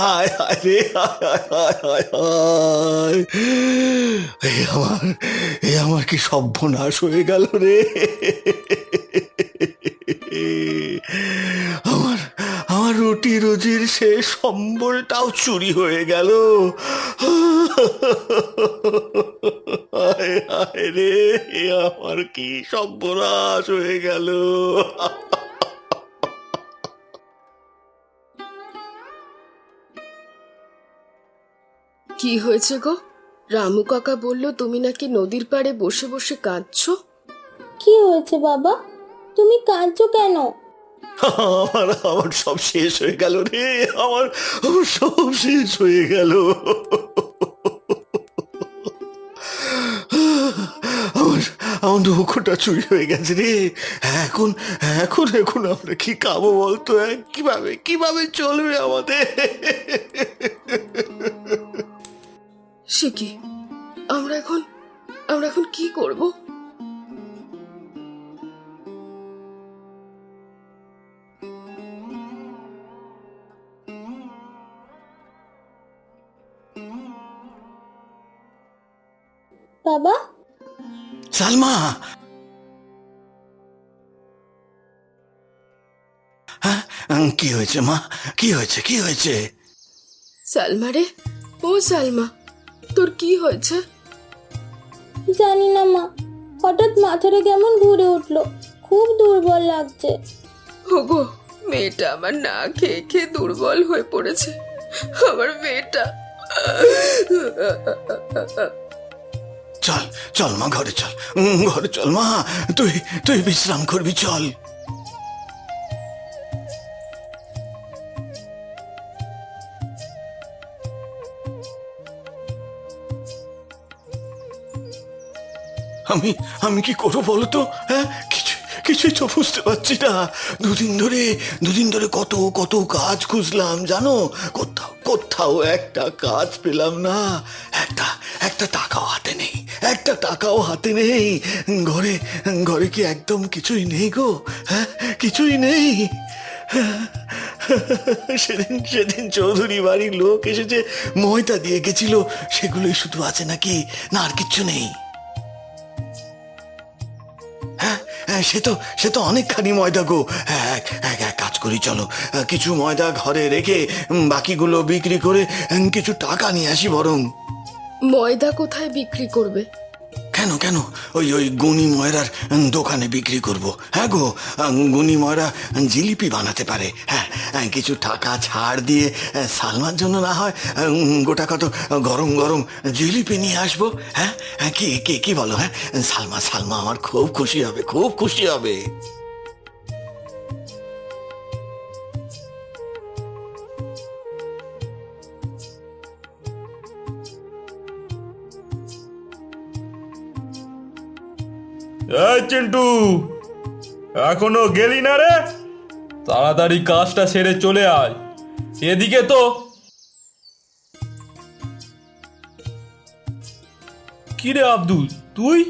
হায় হায় রে, হায় হায় আমার, এ আমার কি সর্বনাশ হয়ে গেল রে? আমার আমার রুটি রুজির সে সম্বলটাও চুরি হয়ে গেল। রে আমার কি সর্বনাশ হয়ে গেল? কি হয়েছে গো? রামু কাকা বলল তুমি নাকি নদীর পাড়ে বসে বসে কাঁদছো? কি হয়েছে বাবা? তুমি কাঁদছো কেন? আমার আমার সব শেষ হয়ে গেল রে আমার আমার সব শেষ হয়ে গেল। আমার আমার নৌকোটা চুরি হয়ে গেছে রে। এখন এখন এখন আমরা কি খাব বলতো? হ্যাঁ? কীভাবে কীভাবে চলবে আমাদের? সে কি? আমরা এখন আমরা এখন কি করব? বাবা? সালমা! হ্যাঁ কি হয়েছে মা? কি হয়েছে? কি হয়েছে? সালমা রে ও সালমা। তোর কি হয়েছে? জানি না মা। হঠাৎ মাথাটা কেমন ঘুরে উঠল। খুব দুর্বল লাগছে। ওগো মেয়েটা আমার না খেয়ে খেয়ে দুর্বল হয়ে পড়েছে। আমার মেয়েটা। চল চল মা ঘরে চল। উম, ঘরে চল মা। তুই তুই বিশ্রাম করবি চল। আমি আমি কি করব বলো তো হ্যাঁ? কিছু, কিছুই তো বুঝতে পারছি না। দুদিন ধরে দুদিন ধরে কত কত কাজ খুঁজলাম, জানো? কোথাও কোথাও একটা কাজ পেলাম না। একটা একটা টাকাও হাতে নেই, একটা টাকাও হাতে নেই। ঘরে ঘরে কি একদম কিছুই নেই গো? হ্যাঁ? কিছুই নেই। সেদিন সেদিন চৌধুরী বাড়ির লোক এসেছে ময়দা দিয়ে গেছিল, সেগুলোই শুধু আছে নাকি? না আর কিচ্ছু নেই। সে তো সে তো অনেকখানি ময়দা গো। হ্যাঁ এক এক এক কাজ করি, চলো। কিছু ময়দা ঘরে রেখে বাকিগুলো বিক্রি করে কিছু টাকা নিয়ে আসি বরং। ময়দা কোথায় বিক্রি করবে? কেন কেন? ওই ওই গুনি ময়রার দোকানে বিক্রি করব। হ্যাঁ গো গুনি ময়রা জিলিপি বানাতে পারে। হ্যাঁ কিছু টাকা ছাড় দিয়ে সালমার জন্য না হয় গোটা কত গরম গরম জিলিপি নিয়ে আসব। হ্যাঁ হ্যাঁ, কি কি বলো হ্যাঁ? সালমা সালমা আমার খুব খুশি হবে খুব খুশি হবে। চিন্টু। এখনও গেলি না রে? তাড়াতাড়ি কাজটা সেরে চলে আয়। এদিকে তো। কিরে আব্দুল, তুই?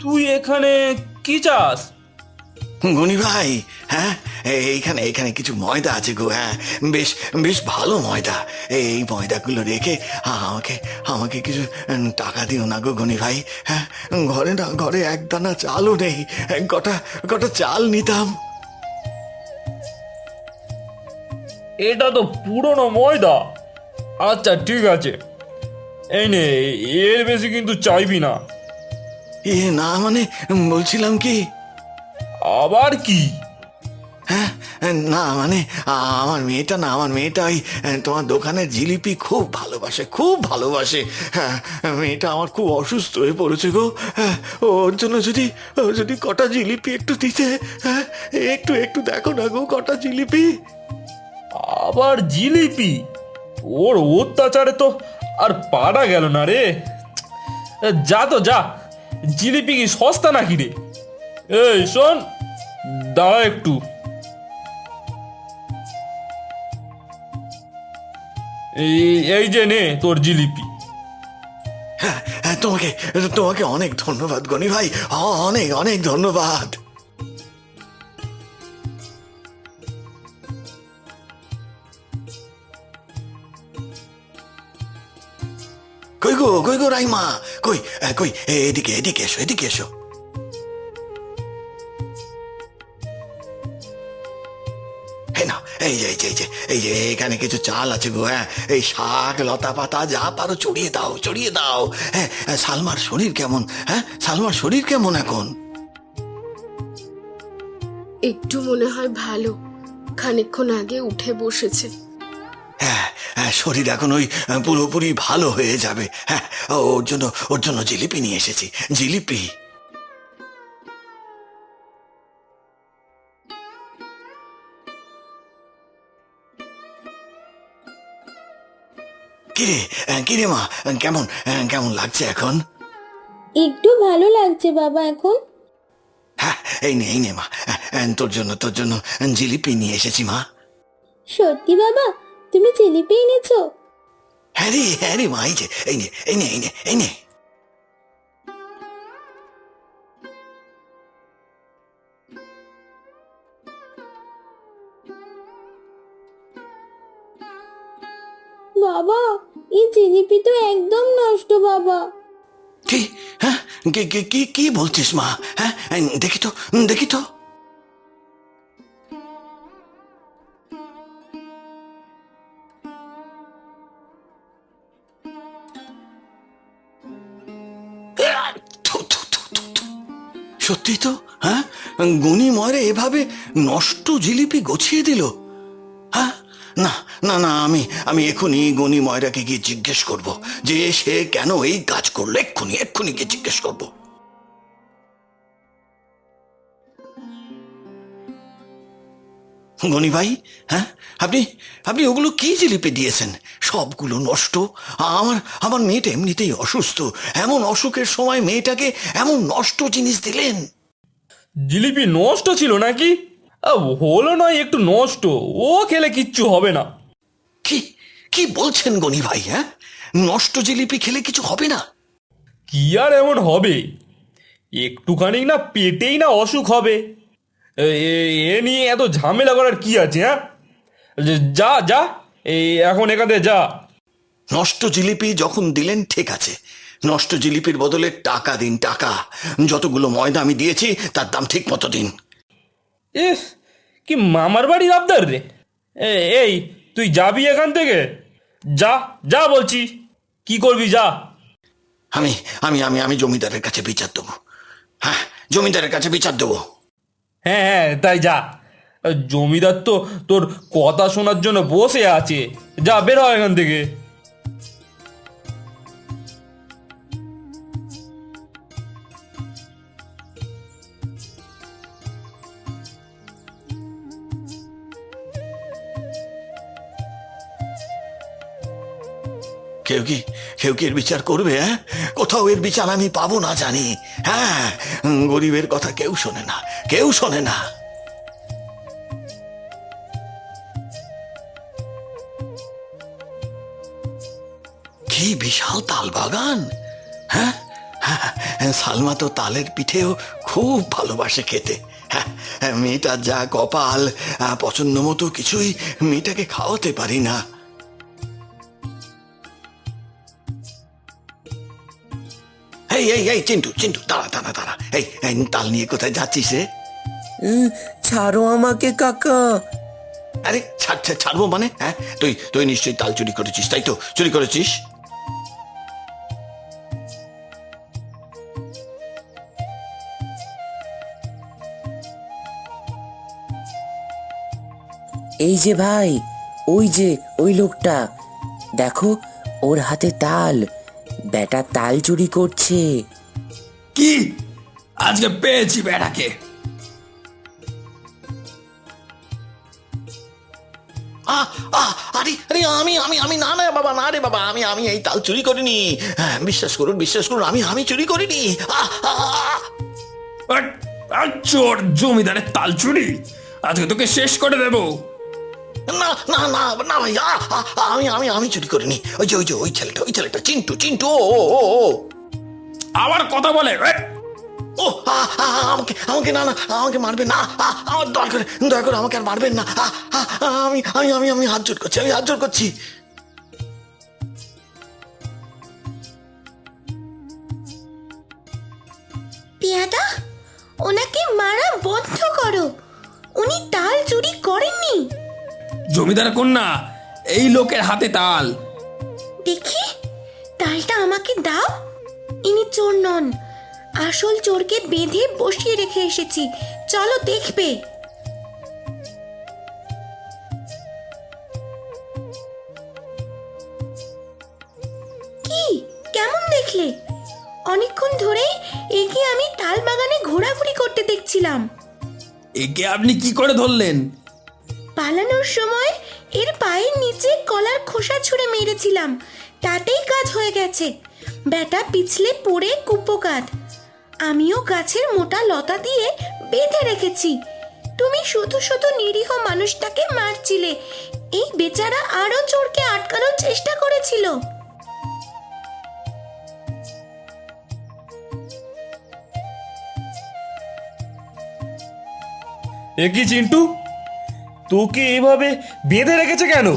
তুই এখানে কি চাস? গনি ভাই হ্যাঁ? এইখানে এইখানে কিছু ময়দা আছে গো হ্যাঁ। বেশ বেশ ভালো ময়দা। এই ময়দাগুলো রেখে আমাকে আমাকে কিছু টাকা দিও না গো গনি ভাই হ্যাঁ। ঘরে না ঘরে এক দানা চালও নেই। কটা কটা চাল নিতাম। এটা তো পুরনো ময়দা। আচ্ছা ঠিক আছে। এই নে এর বেশি কিন্তু চাইবি না। এ না মানে বলছিলাম কি? আবার কি? হ্যাঁ না মানে আমার মেয়েটা না, আমার মেয়েটা ওই তোমার দোকানের জিলিপি খুব ভালোবাসে খুব ভালোবাসে। হ্যাঁ মেয়েটা আমার খুব অসুস্থ হয়ে পড়েছে গো। হ্যাঁ ওর জন্য যদি যদি কটা জিলিপি একটু দিতে হ্যাঁ একটু একটু দেখো না গো কটা জিলিপি। আবার জিলিপি? ওর অত্যাচারে তো আর পারা গেল না রে। যা তো, যা। জিলিপি কি সস্তা নাকি রে? এই, শোন, দাঁড়া একটু। এই যে নে তোর জিলিপি। হ্যাঁ হ্যাঁ তোমাকে তোমাকে অনেক ধন্যবাদ, গনি ভাই। অনেক অনেক ধন্যবাদ। কই গো কই গো রাইমা? কই কই এদিকে এদিকে এসো এদিকে এসো। এই যে এখানে কিছু চাল আছে গো হ্যাঁ। এই শাক লতা পাতা যা পারো চড়িয়ে দাও চড়িয়ে দাও। হ্যাঁ সালমার শরীর কেমন? হ্যাঁ সালমার শরীর কেমন এখন? একটু মনে হয় ভালো। খানিকক্ষণ আগে উঠে বসেছে। হ্যাঁ হ্যাঁ শরীর এখন ওই পুরোপুরি ভালো হয়ে যাবে। হ্যাঁ ওর জন্য ওর জন্য জিলিপি নিয়ে এসেছি। জিলিপি। কিরে? কিরে মা? কেমন? কেমন লাগছে এখন? একটু ভালো লাগছে বাবা এখন। হ্যাঁ এই নে এই নে মা। তোর জন্য তোর জন্য জিলিপি নিয়ে এসেছি মা। সত্যি বাবা? তুমি জিলিপি এনেছো? হ্যাঁ রে হ্যাঁ রে মা এই যে এই নে এই নে এই নে এই নে। বাবা এই জিলিপি তো একদম নষ্ট, বাবা। কি? হ্যাঁ? কি কি বলছিস মা? হ্যাঁ? দেখি তো দেখি তো। সত্যি তো? হ্যাঁ? গুনি মরে এভাবে নষ্ট জিলিপি গছিয়ে দিল? না না না, আমি আমি এক্ষুনি গনি ময়রাকে গিয়ে জিজ্ঞেস করব যে সে কেন এই কাজ করল? এক্ষুনি এক্ষুনি গিয়ে জিজ্ঞেস করব। গনি ভাই হ্যাঁ? আপনি আপনি ওগুলো কি জিলিপি দিয়েছেন? সবগুলো নষ্ট। আমার আমার মেয়েটা এমনিতেই অসুস্থ। এমন অসুখের সময় মেয়েটাকে এমন নষ্ট জিনিস দিলেন। জিলিপি নষ্ট ছিল নাকি? হলো নয় একটু নষ্ট। ও খেলে কিচ্ছু হবে না। কি কি বলছেন গনি ভাই হ্যাঁ? নষ্ট জিলিপি খেলে কিছু হবে না? কি আর এমন হবে? একটুখানি না পেটেই না অসুখ হবে। এ- নিয়ে এত ঝামেলা করার কি আছে হ্যাঁ? যা যা এই এখন এখান যা। নষ্ট জিলিপি যখন দিলেন ঠিক আছে। নষ্ট জিলিপির বদলে টাকা দিন টাকা। যতগুলো ময়দা আমি দিয়েছি তার দাম ঠিক মতো দিন। ইস কি মামার বাড়ির আবদার রে। এই তুই যাবি এখান থেকে? যা যা বলছি। কি করবি যা। আমি আমি আমি আমি জমিদারের কাছে বিচার দেবো। হ্যাঁ জমিদারের কাছে বিচার দেবো। হ্যাঁ হ্যাঁ তাই যা। জমিদার তো তোর কথা শোনার জন্য বসে আছে। যা বের হয় এখান থেকে। কেউ কি কেউ কি এর বিচার করবে হ্যাঁ? কোথাও এর বিচার আমি পাবো না জানি হ্যাঁ? গরিবের কথা কেউ শোনে না কেউ শোনে না। কি বিশাল তাল বাগান হ্যাঁ হ্যাঁ, সালমা তো তালের পিঠেও খুব ভালোবাসে খেতে হ্যাঁ? মেয়েটার যা কপাল পছন্দ মতো কিছুই মেয়েটাকে খাওয়াতে পারি না। এই এই চিন্টু চিন্টু দাঁড়া দাঁড়া দাঁড়া। এই এই, তাল নিয়ে কোথায় যাচ্ছিস রে ছাড়ো আমাকে কাকা। আরে ছাড়- ছাড়বো মানে? হ্যাঁ তুই তুই নিশ্চয়ই তাল চুরি করেছিস তাই তো? চুরি করেছিস? এই যে ভাই ওই যে ওই লোকটা। দেখো ওর হাতে তাল। বেটা তাল চুরি করছে। কি? আজকে পেয়েছি বেটাকে। আ আ আরে আরে আমি আমি আমি না না বাবা না রে বাবা আমি আমি এই তাল চুরি করিনি। হ্যাঁ, বিশ্বাস করুন বিশ্বাস করুন আমি আমি চুরি করিনি। চোর জমিদারের তাল চুরি। আজকে তোকে শেষ করে দেবো। না না না না ভাই আমি আমি আমি চুরি করিনি। ওই যে ওই যে ওই ছেলেটা ওই ছেলেটা চিন্টু চিন্টু ও ও আবার কথা বলে ও আমাকে আমাকে না না আমাকে মারবে না। আমার দয়া করে দয়া করে আমাকে আর মারবেন না। আমি আমি আমি আমি হাত জোর করছি আমি হাত করছি। পেয়াদা ওনাকে মারা বন্ধ করো। উনি তাল চুরি করেননি। জমিদার কন্যা এই লোকের হাতে তাল। দেখি তালটা আমাকে দাও। ইনি চোর নন আসল চোরকে বেঁধে বসিয়ে রেখে এসেছি। চলো দেখবে। কি? কেমন দেখলে? অনেকক্ষণ ধরেই একে আমি তাল বাগানে ঘোরাঘুরি করতে দেখছিলাম। একে আপনি কি করে ধরলেন? পালানোর সময় এর পায়ের নিচে কলার খোসা ছুঁড়ে মেরেছিলাম। তাতেই কাজ হয়ে গেছে। ব্যাটা পিছলে পড়ে কুপোকাত আমিও গাছের মোটা লতা দিয়ে বেঁধে রেখেছি। তুমি শুধু শুধু নিরীহ মানুষটাকে মারছিলে। এই বেচারা আরও চোরকে আটকানোর চেষ্টা করেছিল। এ চিন্টু? তোকে এভাবে বেঁধে রেখেছে কেন?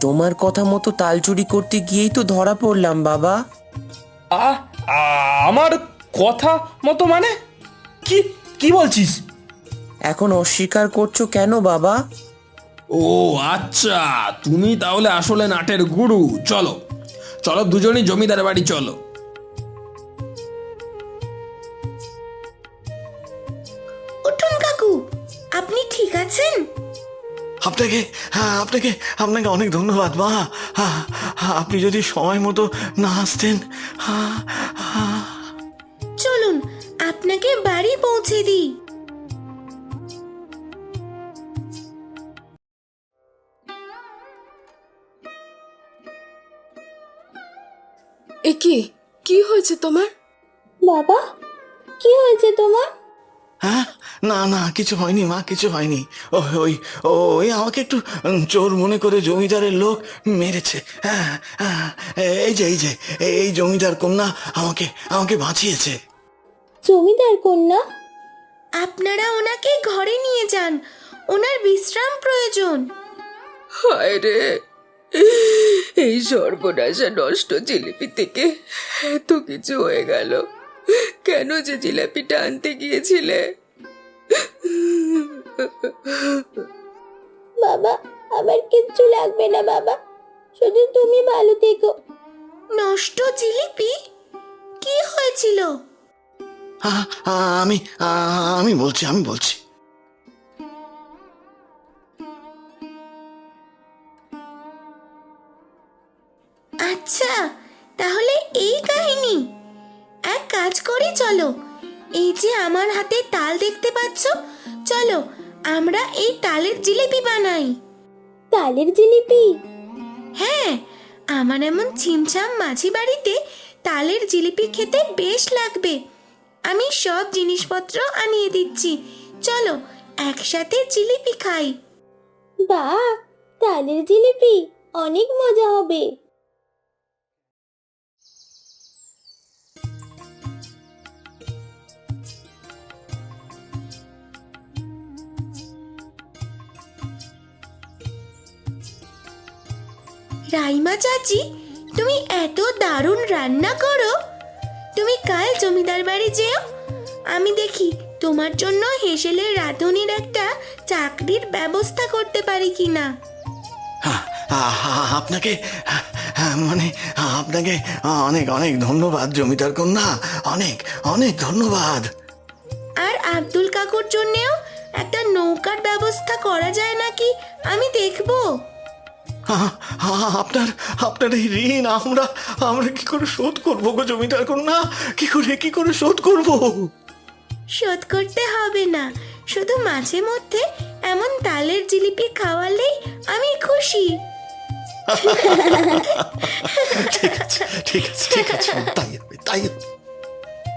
তোমার কথা মতো তাল চুরি করতে গিয়েই তো ধরা পড়লাম বাবা। আ আমার কথা মতো মানে? কি কি বলছিস? এখন অস্বীকার করছ কেন বাবা? ও আচ্ছা তুমি তাহলে আসলে নাটের গুরু। চলো চলো দুজনই জমিদার বাড়ি চলো। আপনাকে হ্যাঁ আপনাকে আপনাকে অনেক ধন্যবাদ মা। হ্যাঁ, হ্যাঁ, আপনি যদি সময় মতো না আসতেন। চলুন আপনাকে বাড়ি পৌঁছে দিই। এ কি? কি হয়েছে তোমার? বাবা কি হয়েছে তোমার? হ্যাঁ? না না কিছু হয়নি মা কিছু হয়নি। ওই ওই ওই আমাকে একটু চোর মনে করে জমিদারের লোক মেরেছে। হ্যাঁ হ্যাঁ এই যে এই যে এই জমিদার কন্যা আমাকে আমাকে বাঁচিয়েছে। জমিদার কন্যা? আপনারা ওনাকে ঘরে নিয়ে যান। ওনার বিশ্রাম প্রয়োজন। হায় রে এই সর্বনাশা নষ্ট জিলিপি থেকে এত কিছু হয়ে গেল। কেন যে জিলাপিটা আনতে গিয়েছিলে? বাবা আমার কিচ্ছু লাগবে না বাবা। শুধু তুমি ভালো থেকো। নষ্ট জিলিপি? কি হয়েছিল? হ্যাঁ, হ্যাঁ, আমি আহ, আমি বলছি আমি বলছি। আচ্ছা তাহলে এই কাহিনী। এক কাজ করি চলো। এই যে আমার হাতে তাল দেখতে পাচ্ছ? চলো আমরা এই তালের জিলিপি বানাই। তালের জিলিপি? হ্যাঁ আমার এমন ছিমছাম মাঝি বাড়িতে তালের জিলিপি খেতে বেশ লাগবে। আমি সব জিনিসপত্র আনিয়ে দিচ্ছি। চলো একসাথে জিলিপি খাই। বা তালের জিলিপি অনেক মজা হবে। রাইমা চাচি তুমি এত দারুণ রান্না করো। তুমি কাল জমিদার বাড়ি যেও। আমি দেখি তোমার জন্য হেসেলের রাঁধুনির একটা চাকরির ব্যবস্থা করতে পারি কিনা। হ্যাঁ, আ- আ- আপনাকে হ্যাঁ, মানে আপনাকে অনেক অনেক ধন্যবাদ জমিদার কন্যা। অনেক অনেক ধন্যবাদ। আর আব্দুল কাকুর জন্যেও একটা নৌকার ব্যবস্থা করা যায় নাকি? আমি দেখব। আপনার আপনার এই ঋণ আমরা আমরা কি করে শোধ করব গো জমিদার কন্যা কি করে কি করে শোধ করব? শোধ করতে হবে না। শুধু মাঝে মধ্যে এমন তালের জিলিপি খাওয়ালেই আমি খুশি। ঠিক আছে ঠিক আছে ঠিক আছে তাই হবে তাই হবে।